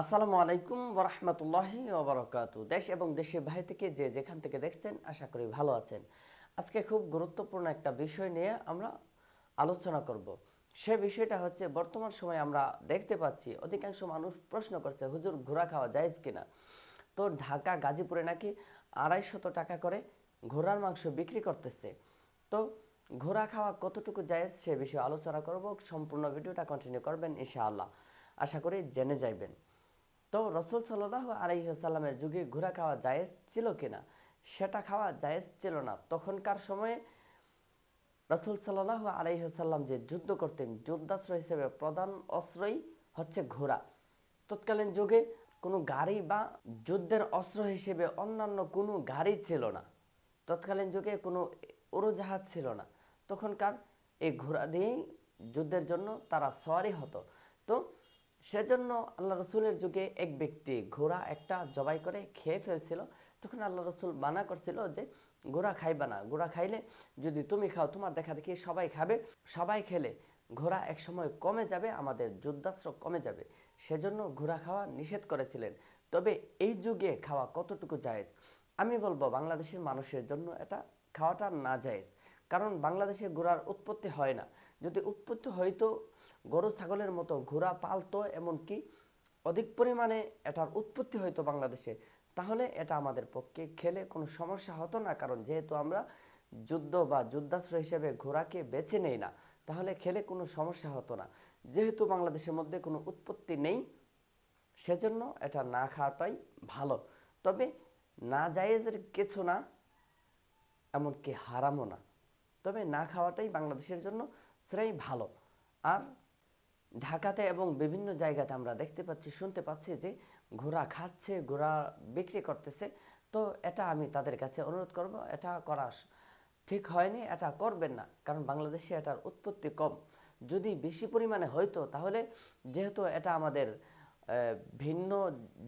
আসসালামু আলাইকুম ওরহমতুল্লাহি ওবরাকাতু দেশ এবং দেশের বাইরে থেকে যে যেখান থেকে দেখছেন, আশা করি ভালো আছেন। আজকে খুব গুরুত্বপূর্ণ একটা বিষয় নিয়ে আমরা আলোচনা করব। সে বিষয়টা হচ্ছে, বর্তমান সময়ে আমরা দেখতে পাচ্ছি, অধিকাংশ মানুষ প্রশ্ন করছে, হুজুর, ঘোড়া খাওয়া জায়েজ কিনা? তো ঢাকা, গাজীপুরে নাকি আড়াইশত টাকা করে ঘোড়ার মাংস বিক্রি করতেছে। তো ঘোড়া খাওয়া কতটুকু জায়েজ সে বিষয়ে আলোচনা করব। সম্পূর্ণ ভিডিওটা কন্টিনিউ করবেন, ইনশাআল্লাহ। আশা করি জেনে যাইবেন। তো রসুল সাল্লাহ আলাইসাল্লামের যুগে ঘোড়া খাওয়া জায়েজ ছিল কিনা? সেটা খাওয়া জায়েজ ছিল না। তখনকার সময়ে রসুল সাল্লাহ আলাইসাল্লাম যে যুদ্ধ করতেন, যুদ্ধাস্ত্র হিসেবে প্রধান অস্ত্রই হচ্ছে ঘোড়া। তৎকালীন যুগে কোনো গাড়ি বা যুদ্ধের অস্ত্র হিসেবে অন্যান্য কোনো গাড়ি ছিল না। তৎকালীন যুগে কোনো উড়োজাহাজ ছিল না। তখনকার এই ঘোড়া দিয়েই যুদ্ধের জন্য তারা সওয়ারি হতো। সেজন্য আল্লাহ রসুলের যুগে এক ব্যক্তি ঘোড়া একটা জবাই করে খেয়ে ফেলছিল। তখন আল্লাহ রসুল মানা করছিল যে, ঘোড়া খাইবা না, ঘোড়া খাইলে যদি তুমি খাও, তোমার দেখা দেখি সবাই খাবে। সবাই খেলে ঘোড়া এক সময় কমে যাবে, আমাদের যুদ্ধাস্ত্র কমে যাবে। সেজন্য ঘোড়া খাওয়া নিষেধ করেছিলেন। তবে এই যুগে খাওয়া কতটুকু জায়েজ? আমি বলব বাংলাদেশের মানুষের জন্য এটা খাওয়াটা না জায়েজ। কারণ বাংলাদেশে ঘোড়ার উৎপত্তি হয় না। যদি উৎপত্তি হয়তো গরু, ছাগলের মতো ঘোড়া পালতো এমনকি অধিক পরিমাণে এটার উৎপত্তি হয়তো বাংলাদেশে, তাহলে এটা আমাদের পক্ষে খেলে কোনো সমস্যা হতো না। কারণ যেহেতু আমরা যুদ্ধ বা যুদ্ধাস্ত্র হিসেবে ঘোড়াকে বেছে নেই না, তাহলে খেলে কোনো সমস্যা হতো না। যেহেতু বাংলাদেশের মধ্যে কোনো উৎপত্তি নেই, সেজন্য এটা না খাওয়াটাই ভালো। তবে না জায়েজের কিছু না, এমনকি হারামও না। তবে না খাওয়াটাই বাংলাদেশের জন্য সেটাই ভালো। আর ঢাকাতে এবং বিভিন্ন জায়গাতে আমরা দেখতে পাচ্ছি, শুনতে পাচ্ছি যে ঘোড়া খাচ্ছে, ঘোড়া বিক্রি করতেছে। তো এটা আমি তাদের কাছে অনুরোধ করব, এটা করা ঠিক হয়নি, এটা করবেন না। কারণ বাংলাদেশে এটার উৎপত্তি কম। যদি বেশি পরিমাণে হয়তো, তাহলে যেহেতু এটা আমাদের ভিন্ন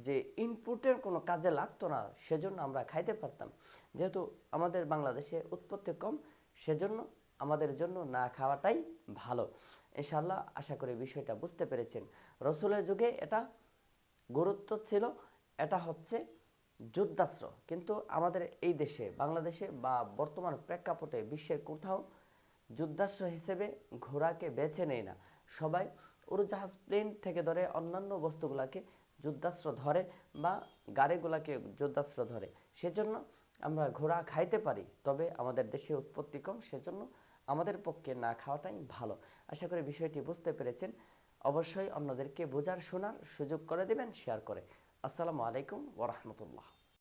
যে ইনপুটের কোনো কাজে লাগতো না, সেজন্য আমরা খাইতে পারতাম। যেহেতু আমাদের বাংলাদেশে উৎপত্তি কম সেজন্য আমাদের জন্য না খাওয়াটাই ভালো। ইনশাল্লাহ আশা করি বিষয়টা বুঝতে পেরেছেন। রসুলের যুগে এটা গুরুত্ব ছিল, এটা হচ্ছে যুদ্ধাস্ত্র। কিন্তু আমাদের এই দেশে, বাংলাদেশে বা বর্তমান প্রেক্ষাপটে বিশ্বের কোথাও যুদ্ধাস্ত্র হিসেবে ঘোড়াকে বেছে নেয় না। সবাই উড়োজাহাজ, প্লেন থেকে ধরে অন্যান্য বস্তুগুলাকে যুদ্ধাস্ত্র ধরে বা গাড়িগুলাকে যুদ্ধাস্ত্র ধরে। সেজন্য আমরা ঘোড়া খাইতে পারি, তবে আমাদের দেশে উৎপত্তি কম, সেজন্য আমাদের পক্ষে না খাওয়াটাই ভালো। আশা করি বিষয়টি বুঝতে পেরেছেন। অবশ্যই অন্যদেরকে বোঝার, শোনার সুযোগ করে দেবেন শেয়ার করে। আসসালামু আলাইকুম ওরহমতুল্লাহ